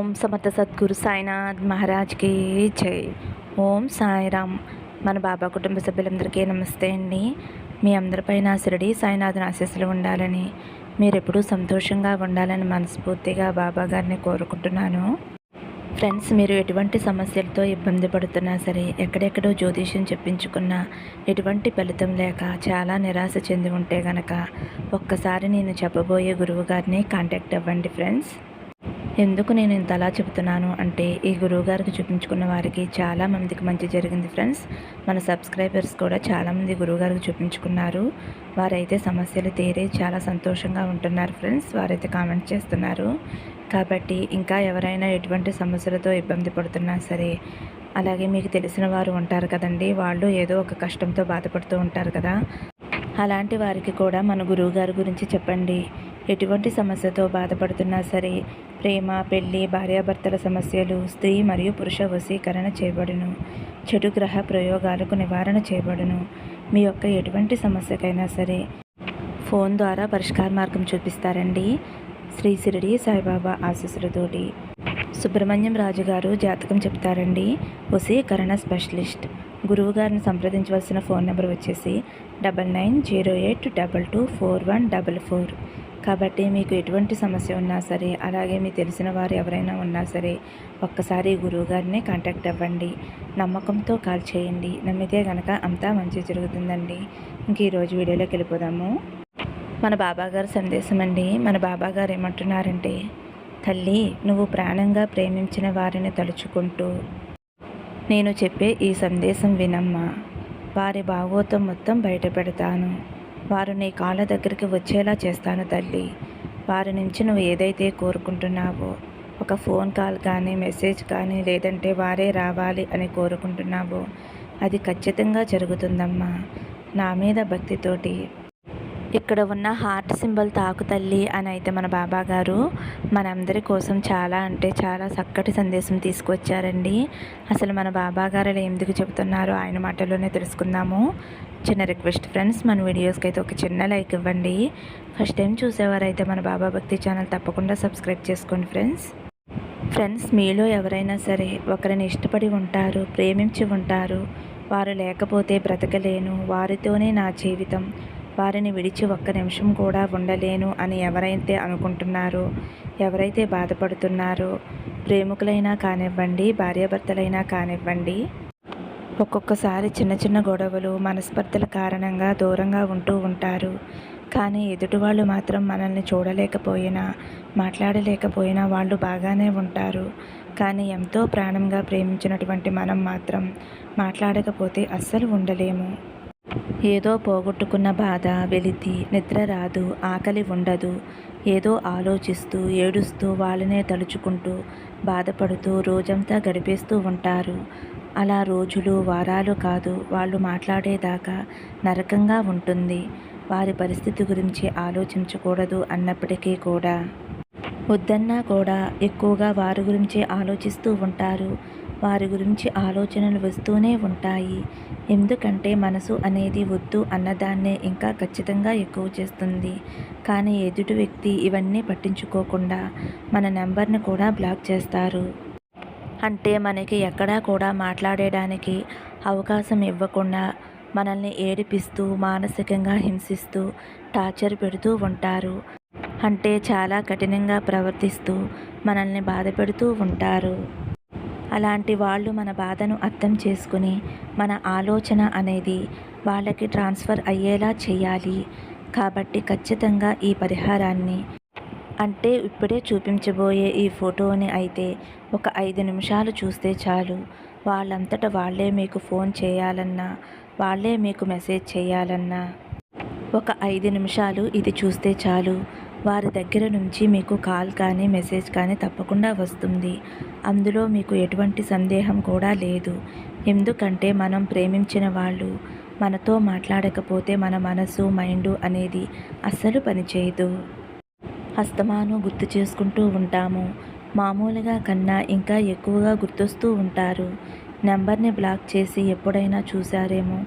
ఓం సమర్థ సద్గురు సాయినాథ్ మహారాజ్కి జై. ఓం సాయిరామ్. మన బాబా కుటుంబ సభ్యులందరికీ నమస్తే అండి. మీ అందరిపైన శిరడి సాయినాథ్ని ఆశీస్సులు ఉండాలని మీరెప్పుడూ సంతోషంగా ఉండాలని మనస్ఫూర్తిగా బాబా గారిని కోరుకుంటున్నాను. ఫ్రెండ్స్ మీరు ఎటువంటి సమస్యలతో ఇబ్బంది పడుతున్నా సరే ఎక్కడెక్కడో జ్యోతిష్యం చెప్పించుకున్నా ఎటువంటి ఫలితం లేక చాలా నిరాశ చెంది ఉంటే గనక ఒక్కసారి నేను చెప్పబోయే గురువు గారిని కాంటాక్ట్ అవ్వండి ఫ్రెండ్స్. ఎందుకు నేను ఇంత అలా చెబుతున్నాను అంటే ఈ గురువుగారికి చూపించుకున్న వారికి చాలా మందికి మంచి జరిగింది ఫ్రెండ్స్. మన సబ్స్క్రైబర్స్ కూడా చాలామంది గురువుగారికి చూపించుకున్నారు. వారైతే సమస్యలు తీరే చాలా సంతోషంగా ఉంటున్నారు ఫ్రెండ్స్. వారైతే కామెంట్ చేస్తున్నారు. కాబట్టి ఇంకా ఎవరైనా ఎటువంటి సమస్యలతో ఇబ్బంది పడుతున్నా సరే అలాగే మీకు తెలిసిన వారు ఉంటారు కదండి. వాళ్ళు ఏదో ఒక కష్టంతో బాధపడుతూ ఉంటారు కదా. అలాంటి వారికి కూడా మన గురువు గారి గురించి చెప్పండి. ఎటువంటి సమస్యతో బాధపడుతున్నా సరే ప్రేమ పెళ్ళి భార్యాభర్తల సమస్యలు స్త్రీ మరియు పురుష వశీకరణ చేయబడును. చెడు గ్రహ ప్రయోగాలకు నివారణ చేయబడును. మీ యొక్క ఎటువంటి సమస్యకైనా సరే ఫోన్ ద్వారా పరిష్కార మార్గం చూపిస్తారండి. శ్రీ సిరిడి సాయిబాబా ఆశీస్సులతోటి. సుబ్రహ్మణ్యం రాజు గారు జాతకం చెప్తారండి. వశీకరణ స్పెషలిస్ట్. గురువు గారిని సంప్రదించవలసిన ఫోన్ నెంబర్ వచ్చేసి double nine zero eight double two four one double four. కాబట్టి మీకు ఎటువంటి సమస్య ఉన్నా సరే అలాగే మీ తెలిసిన వారు ఎవరైనా ఉన్నా సరే ఒక్కసారి గురువుగారినే కాంటాక్ట్ అవ్వండి. నమ్మకంతో కాల్ చేయండి. నమ్మితే కనుక అంతా మంచి జరుగుతుందండి. ఇంక ఈరోజు వీడియోలోకి వెళ్ళిపోదాము. మన బాబాగారు సందేశం అండి. మన బాబాగారు ఏమంటున్నారంటే తల్లి నువ్వు ప్రాణంగా ప్రేమించిన వారిని తలుచుకుంటూ నేను చెప్పే ఈ సందేశం వినమ్మా. వారి భాగోతం మొత్తం బయటపెడతాను. వారు నీ కాళ్ళ దగ్గరికి వచ్చేలా చేస్తాను తల్లి. వారి నుంచి నువ్వు ఏదైతే కోరుకుంటున్నావో ఒక ఫోన్ కాల్ కానీ మెసేజ్ కానీ లేదంటే వారే రావాలి అని కోరుకుంటున్నావో అది ఖచ్చితంగా జరుగుతుందమ్మా. నా మీద భక్తితోటి ఇక్కడ ఉన్న హార్ట్ సింబల్ తాకు తల్లి అని అయితే మన బాబా గారు మనందరి కోసం చాలా అంటే చాలా చక్కటి సందేశం తీసుకొచ్చారండి అసలు మన బాబా గారు ఎందుకు చెబుతున్నారో ఆయన మాటల్లోనే తెలుసుకుందాము. చిన్న రిక్వెస్ట్ ఫ్రెండ్స్ మన వీడియోస్కి అయితే ఒక చిన్న లైక్ ఇవ్వండి. ఫస్ట్ టైం చూసేవారైతే మన బాబా భక్తి ఛానల్ తప్పకుండా సబ్స్క్రైబ్ చేసుకోండి ఫ్రెండ్స్ ఫ్రెండ్స్ మీలో ఎవరైనా సరే ఒకరిని ఇష్టపడి ఉంటారు ప్రేమించి ఉంటారు వారు లేకపోతే బ్రతకలేను వారితోనే నా జీవితం వారిని విడిచి ఒక్క నిమిషం కూడా ఉండలేను అని ఎవరైతే అనుకుంటున్నారో ఎవరైతే బాధపడుతున్నారో ప్రేమికులైనా కానివ్వండి భార్యాభర్తలైనా కానివ్వండి ఒక్కొక్కసారి చిన్న చిన్న గొడవలు మనస్పర్ధల కారణంగా దూరంగా ఉంటూ ఉంటారు. కానీ ఎదుటివాళ్ళు మాత్రం మనల్ని చూడలేకపోయినా మాట్లాడలేకపోయినా వాళ్ళు బాగానే ఉంటారు. కానీ ఎంతో ప్రాణంగా ప్రేమించినటువంటి మనం మాత్రం మాట్లాడకపోతే అస్సలు ఉండలేము. ఏదో పోగొట్టుకున్న బాధ వెలితి నిద్ర రాదు ఆకలి ఉండదు. ఏదో ఆలోచిస్తూ ఏడుస్తూ వాళ్ళనే తలుచుకుంటూ బాధపడుతూ రోజంతా గడిపేస్తూ ఉంటారు. అలా రోజులు వారాలు కాదు వాళ్ళు మాట్లాడేదాకా నరకంగా ఉంటుంది. వారి పరిస్థితి గురించి ఆలోచించకూడదు అన్నప్పటికీ కూడా. వద్దన్నా కూడా ఎక్కువగా వారి గురించి ఆలోచిస్తూ ఉంటారు. వారి గురించి ఆలోచనలు వస్తూనే ఉంటాయి. ఎందుకంటే మనసు అనేది వద్దు అన్నదాన్నే ఇంకా ఖచ్చితంగా ఎక్కువ చేస్తుంది. కానీ ఎదుటి వ్యక్తి ఇవన్నీ పట్టించుకోకుండా మన నెంబర్ని కూడా బ్లాక్ చేస్తారు. అంటే మనకి ఎక్కడా కూడా మాట్లాడేయడానికి అవకాశం ఇవ్వకుండా మనల్ని ఏడిపిస్తూ మానసికంగా హింసిస్తూ టార్చర్ పెడుతూ ఉంటారు. అంటే చాలా కఠినంగా ప్రవర్తిస్తూ మనల్ని బాధ పెడుతూ ఉంటారు. అలాంటి వాళ్ళు మన బాధను అర్థం చేసుకుని మన ఆలోచన అనేది వాళ్ళకి ట్రాన్స్ఫర్ అయ్యేలా చేయాలి. కాబట్టి ఖచ్చితంగా ఈ పరిహారాన్ని అంటే ఇప్పుడే చూపించబోయే ఈ ఫోటోని అయితే ఒక ఐదు నిమిషాలు చూస్తే చాలు. వాళ్ళంతట వాళ్ళే మీకు ఫోన్ చేయాలన్నా వాళ్ళే మీకు మెసేజ్ చేయాలన్నా ఒక ఐదు నిమిషాలు ఇది చూస్తే చాలు. వారి దగ్గర నుంచి మీకు కాల్ కానీ మెసేజ్ కానీ తప్పకుండా వస్తుంది. అందులో మీకు ఎటువంటి సందేహం కూడా లేదు. ఎందుకంటే మనం ప్రేమించిన వాళ్ళు మనతో మాట్లాడకపోతే మన మనసు మైండు అనేది అస్సలు పనిచేయదు. హస్తమాను గుర్తు చేసుకుంటూ ఉంటాము. మామూలుగా కన్నా ఇంకా ఎక్కువగా గుర్తొస్తూ ఉంటారు. నెంబర్ని బ్లాక్ చేసి ఎప్పుడైనా చూసారేమో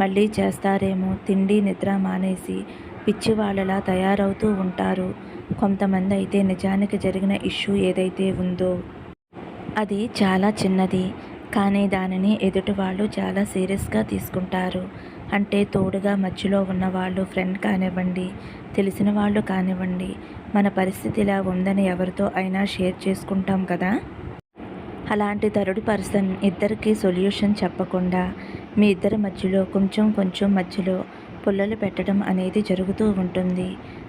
మళ్ళీ చేస్తారేమో తిండి నిద్ర మానేసి పిచ్చి వాళ్ళలా తయారవుతూ ఉంటారు. కొంతమంది అయితే నిజానికి జరిగిన ఇష్యూ ఏదైతే ఉందో అది చాలా చిన్నది. కానీ దానిని ఎదుటి వాళ్ళు చాలా సీరియస్గా తీసుకుంటారు. అంటే తోడుగా మధ్యలో ఉన్న వాళ్ళు ఫ్రెండ్ కానివ్వండి తెలిసిన వాళ్ళు కానివ్వండి మన పరిస్థితి ఇలా ఉందని ఎవరితో అయినా షేర్ చేసుకుంటాం కదా? అలాంటి థర్డ్ పర్సన్ ఇద్దరికి సొల్యూషన్ చెప్పకుండా మీ ఇద్దరి మధ్యలో కొంచెం కొంచెం మధ్యలో పుల్లలు పెట్టడం అనేది జరుగుతూ ఉంటుంది.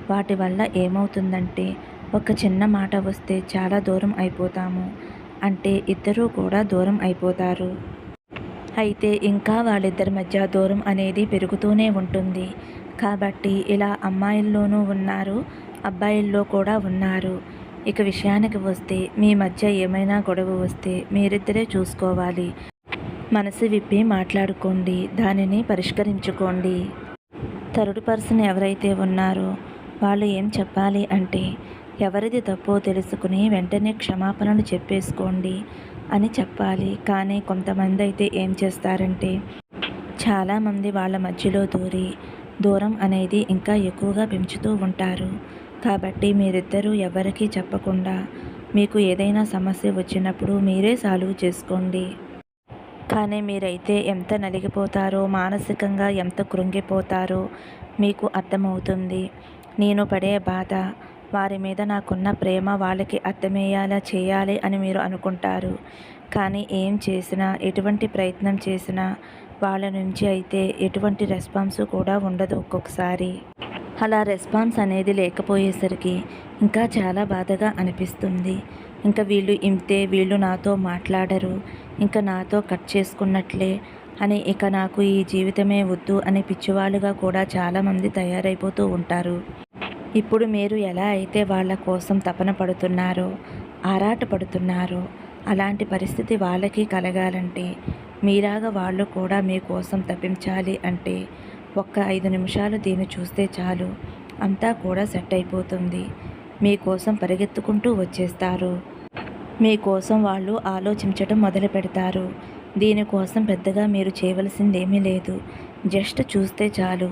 వాటి వల్ల ఏమవుతుందంటే ఒక చిన్న మాట వస్తే చాలా దూరం అయిపోతాము. అంటే ఇద్దరూ కూడా దూరం అయిపోతారు. అయితే ఇంకా వాళ్ళిద్దరి మధ్య దూరం అనేది పెరుగుతూనే ఉంటుంది. కాబట్టి ఇలా అమ్మాయిల్లోనూ ఉన్నారు అబ్బాయిల్లో కూడా ఉన్నారు. ఇక విషయానికి వస్తే మీ మధ్య ఏమైనా గొడవ వస్తే మీరిద్దరే చూసుకోవాలి. మనసు విప్పి మాట్లాడుకోండి దానిని పరిష్కరించుకోండి. థర్డ్ పర్సన్ ఎవరైతే ఉన్నారో వాళ్ళు ఏం చెప్పాలి అంటే ఎవరిది తప్పో తెలుసుకుని వెంటనే క్షమాపణలు చెప్పేసుకోండి అని చెప్పాలి. కానీ కొంతమంది అయితే ఏం చేస్తారంటే చాలామంది వాళ్ళ మధ్యలో దూరి దూరం అనేది ఇంకా ఎక్కువగా పెంచుతూ ఉంటారు. కాబట్టి మీరిద్దరూ ఎవరికీ చెప్పకుండా మీకు ఏదైనా సమస్య వచ్చినప్పుడు మీరే సాల్వ్ చేసుకోండి. కానీ మీరైతే ఎంత నలిగిపోతారో మానసికంగా ఎంత కృంగిపోతారో మీకు అర్థమవుతుంది. నేను పడే బాధ వారి మీద నాకున్న ప్రేమ వాళ్ళకి అర్థమయ్యేలా చేయాలి అని మీరు అనుకుంటారు. కానీ ఏం చేసినా ఎటువంటి ప్రయత్నం చేసినా వాళ్ళ నుంచి అయితే ఎటువంటి రెస్పాన్స్ కూడా ఉండదు ఒక్కొక్కసారి. అలా రెస్పాన్స్ అనేది లేకపోయేసరికి ఇంకా చాలా బాధగా అనిపిస్తుంది. ఇంకా వీళ్ళు ఇంతే వీళ్ళు నాతో మాట్లాడరు. ఇంకా నాతో కట్ చేసుకున్నట్లే అని ఇక నాకు ఈ జీవితమే వద్దు అని పిచ్చివాళ్ళుగా కూడా చాలామంది తయారైపోతూ ఉంటారు. ఇప్పుడు మీరు ఎలా అయితే వాళ్ళ కోసం తపన పడుతున్నారో ఆరాట పడుతున్నారో అలాంటి పరిస్థితి వాళ్ళకి కలగాలంటే మీలాగా వాళ్ళు కూడా మీకోసం తప్పించాలి అంటే ఒక్క ఐదు నిమిషాలు దీన్ని చూస్తే చాలు అంతా కూడా సెట్ అయిపోతుంది. మీకోసం పరిగెత్తుకుంటూ వచ్చేస్తారు. మీకోసం వాళ్ళు ఆలోచించడం మొదలు పెడతారు. దీనికోసం పెద్దగా మీరు చేయవలసిందేమీ లేదు. జస్ట్ చూస్తే చాలు.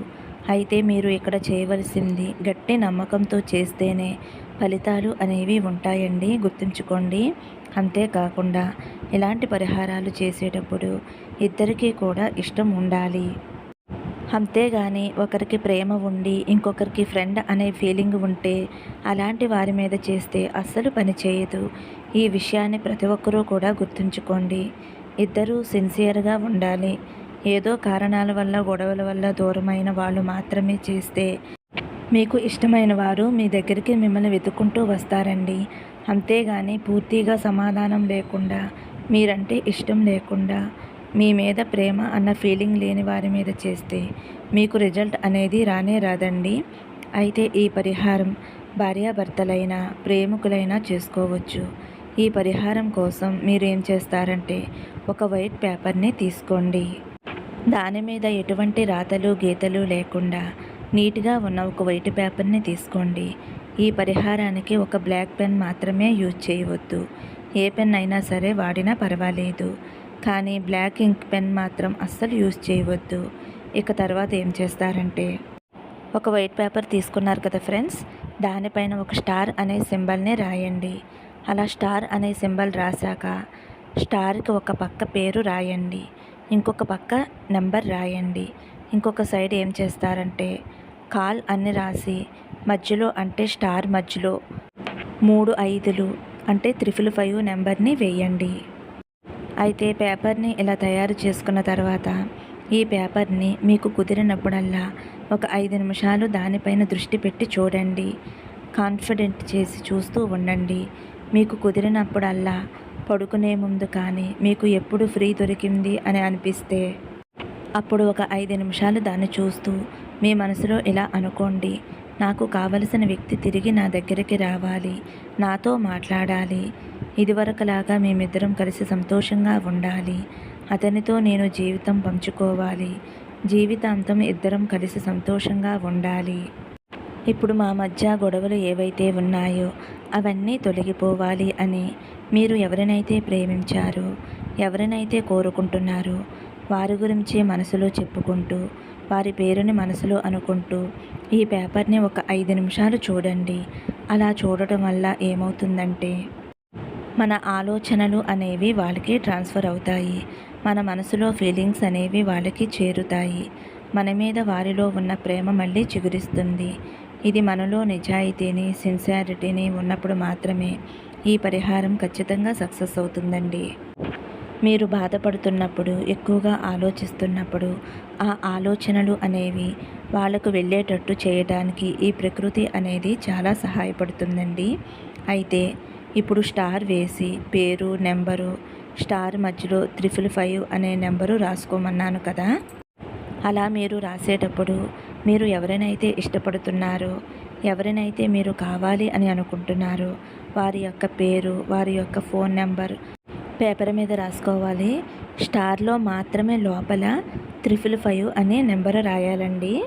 అయితే మీరు ఇక్కడ చేయవలసింది గట్టి నమ్మకంతో చేస్తేనే ఫలితాలు అనేవి ఉంటాయండి. గుర్తుంచుకోండి. అంతేకాకుండా ఇలాంటి పరిహారాలు చేసేటప్పుడు ఇద్దరికీ కూడా ఇష్టం ఉండాలి. అంతేగాని ఒకరికి ప్రేమ ఉండి ఇంకొకరికి ఫ్రెండ్ అనే ఫీలింగ్ ఉంటే అలాంటి వారి మీద చేస్తే అస్సలు పనిచేయదు ఈ విషయాన్ని ప్రతి ఒక్కరూ కూడా గుర్తుంచుకోండి. ఇద్దరూ సిన్సియర్గా ఉండాలి. ఏదో కారణాల వల్ల గొడవల వల్ల దూరమైన వాళ్ళు మాత్రమే చేస్తే మీకు ఇష్టమైన వారు మీ దగ్గరికి మిమ్మల్ని వెతుక్కుంటూ వస్తారండి. అంతేగాని పూర్తిగా సమాధానం లేకుండా మీరంటే ఇష్టం లేకుండా మీ మీద ప్రేమ అన్న ఫీలింగ్ లేని వారి మీద చేస్తే మీకు రిజల్ట్ అనేది రానే రాదండి. అయితే ఈ పరిహారం భార్యాభర్తలైనా ప్రేమికులైనా చేసుకోవచ్చు. ఈ పరిహారం కోసం మీరు ఏం చేస్తారంటే ఒక వైట్ పేపర్ని తీసుకోండి. దాని మీద ఎటువంటి రాతలు గీతలు లేకుండా నీట్గా ఉన్న ఒక వైట్ పేపర్ని తీసుకోండి. ఈ పరిహారానికి ఒక బ్లాక్ పెన్ మాత్రమే యూజ్ చేయవద్దు. ఏ పెన్ అయినా సరే వాడినా పర్వాలేదు. కానీ బ్లాక్ ఇంక్ పెన్ మాత్రం అస్సలు యూజ్ చేయవద్దు. ఇక తర్వాత ఏం చేస్తారంటే ఒక వైట్ పేపర్ తీసుకున్నారు కదా ఫ్రెండ్స్ దానిపైన ఒక స్టార్ అనే సింబల్ని రాయండి. అలా స్టార్ అనే సింబల్ రాశాక స్టార్కి ఒక పక్క పేరు రాయండి ఇంకొక పక్క నెంబర్ రాయండి. ఇంకొక సైడ్ ఏం చేస్తారంటే కాల్ అని రాసి మధ్యలో అంటే స్టార్ మధ్యలో మూడు ఐదులు అంటే త్రిఫుల్ ఫైవ్ నెంబర్ని వేయండి. అయితే పేపర్ని ఇలా తయారు చేసుకున్న తర్వాత ఈ పేపర్ని మీకు కుదిరినప్పుడల్లా ఒక ఐదు నిమిషాలు దానిపైన దృష్టి పెట్టి చూడండి. కాన్ఫిడెంట్ చేసి చూస్తూ ఉండండి. మీకు కుదిరినప్పుడల్లా పడుకునే ముందు కానీ మీకు ఎప్పుడు ఫ్రీ దొరికింది అని అనిపిస్తే అప్పుడు ఒక ఐదు నిమిషాలు దాన్ని చూస్తూ మీ మనసులో ఇలా అనుకోండి. నాకు కావలసిన వ్యక్తి తిరిగి నా దగ్గరికి రావాలి. నాతో మాట్లాడాలి. ఇదివరకులాగా మేమిద్దరం కలిసి సంతోషంగా ఉండాలి. అతనితో నేను జీవితం పంచుకోవాలి. జీవితాంతం ఇద్దరం కలిసి సంతోషంగా ఉండాలి. ఇప్పుడు మా మధ్య గొడవలు ఏవైతే ఉన్నాయో అవన్నీ తొలగిపోవాలి అని మీరు ఎవరినైతే ప్రేమించారో ఎవరినైతే కోరుకుంటున్నారో వారి గురించి మనసులో చెప్పుకుంటూ వారి పేరుని మనసులో అనుకుంటూ ఈ పేపర్ని ఒక ఐదు నిమిషాలు చూడండి. అలా చూడటం వల్ల ఏమవుతుందంటే మన ఆలోచనలు అనేవి వాళ్ళకి ట్రాన్స్ఫర్ అవుతాయి. మన మనసులో ఫీలింగ్స్ అనేవి వాళ్ళకి చేరుతాయి. మన మీద వారిలో ఉన్న ప్రేమ మళ్ళీ చిగురిస్తుంది. ఇది మనలో నిజాయితీని సిన్సియారిటీని ఉన్నప్పుడు మాత్రమే ఈ పరిహారం ఖచ్చితంగా సక్సెస్ అవుతుందండి. మీరు బాధపడుతున్నప్పుడు ఎక్కువగా ఆలోచిస్తున్నప్పుడు ఆ ఆలోచనలు అనేవి వాళ్ళకు వెళ్ళేటట్టు చేయడానికి ఈ ప్రకృతి అనేది చాలా సహాయపడుతుందండి. అయితే ఇప్పుడు స్టార్ వేసి పేరు నెంబరు స్టార్ మధ్యలో త్రిఫుల్ ఫైవ్ అనే నెంబరు రాసుకోమన్నాను కదా? అలా మీరు రాసేటప్పుడు మీరు ఎవరినైతే ఇష్టపడుతున్నారో ఎవరినైతే మీరు కావాలి అని అనుకుంటున్నారో వారి యొక్క పేరు వారి యొక్క ఫోన్ నెంబర్ పేపర్ మీద రాసుకోవాలి. స్టార్లో మాత్రమే లోపల త్రిఫుల్ ఫైవ్ అనే నెంబర్ రాయాలండి.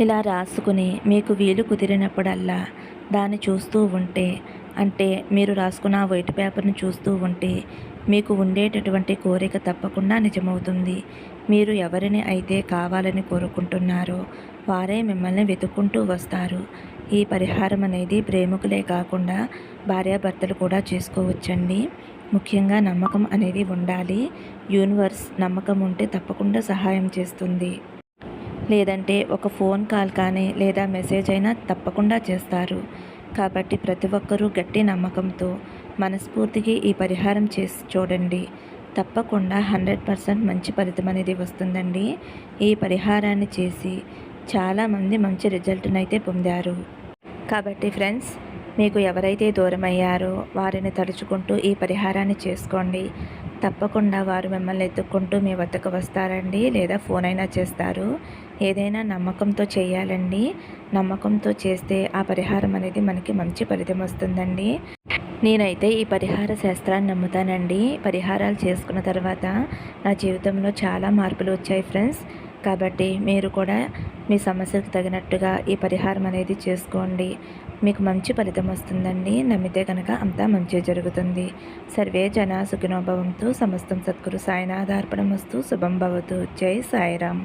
ఇలా రాసుకుని మీకు వీలు కుదిరినప్పుడల్లా దాన్ని చూస్తూ ఉంటే అంటే మీరు రాసుకున్న వైట్ పేపర్ని చూస్తూ ఉంటే మీకు ఉండేటటువంటి కోరిక తప్పకుండా నిజమవుతుంది. మీరు ఎవరిని అయితే కావాలని కోరుకుంటున్నారో వారే మిమ్మల్ని వెతుక్కుంటూ వస్తారు. ఈ పరిహారం అనేది ప్రేమికులే కాకుండా భార్యాభర్తలు కూడా చేసుకోవచ్చండి. ముఖ్యంగా నమ్మకం అనేది ఉండాలి. యూనివర్స్ నమ్మకం ఉంటే తప్పకుండా సహాయం చేస్తుంది. లేదంటే ఒక ఫోన్ కాల్ కానీ లేదా మెసేజ్ అయినా తప్పకుండా చేస్తారు. కాబట్టి ప్రతి ఒక్కరూ గట్టి నమ్మకంతో మనస్ఫూర్తికి ఈ పరిహారం చేసి చూడండి. తప్పకుండా హండ్రెడ్ పర్సెంట్ మంచి ఫలితం అనేది వస్తుందండి. ఈ పరిహారాన్ని చేసి చాలామంది మంచి రిజల్ట్ని అయితే పొందారు. కాబట్టి ఫ్రెండ్స్ మీకు ఎవరైతే దూరమయ్యారో వారిని తలుచుకుంటూ ఈ పరిహారాన్ని చేసుకోండి. తప్పకుండా వారు మిమ్మల్ని ఎత్తుక్కుంటూ మీ వద్దకు వస్తారండి లేదా ఫోన్ అయినా చేస్తారు. ఏదైనా నమ్మకంతో చేయాలండి. నమ్మకంతో చేస్తే ఆ పరిహారం అనేది మనకి మంచి ఫలితం వస్తుందండి. నేనైతే ఈ పరిహార శాస్త్రాన్ని నమ్ముతానండి. పరిహారాలు చేసుకున్న తర్వాత నా జీవితంలో చాలా మార్పులు వచ్చాయి ఫ్రెండ్స్. కాబట్టి మీరు కూడా మీ సమస్యకు తగినట్టుగా ఈ పరిహారం అనేది చేసుకోండి. మీకు మంచి ఫలితం వస్తుందండి. నమ్మితే కనుక అంతా మంచి జరుగుతుంది. సర్వే జన సుఖినోభవంతో సమస్తం సద్గురు సాయినాథార్పణమస్తు శుభం భవతు. జై సాయిరామ్.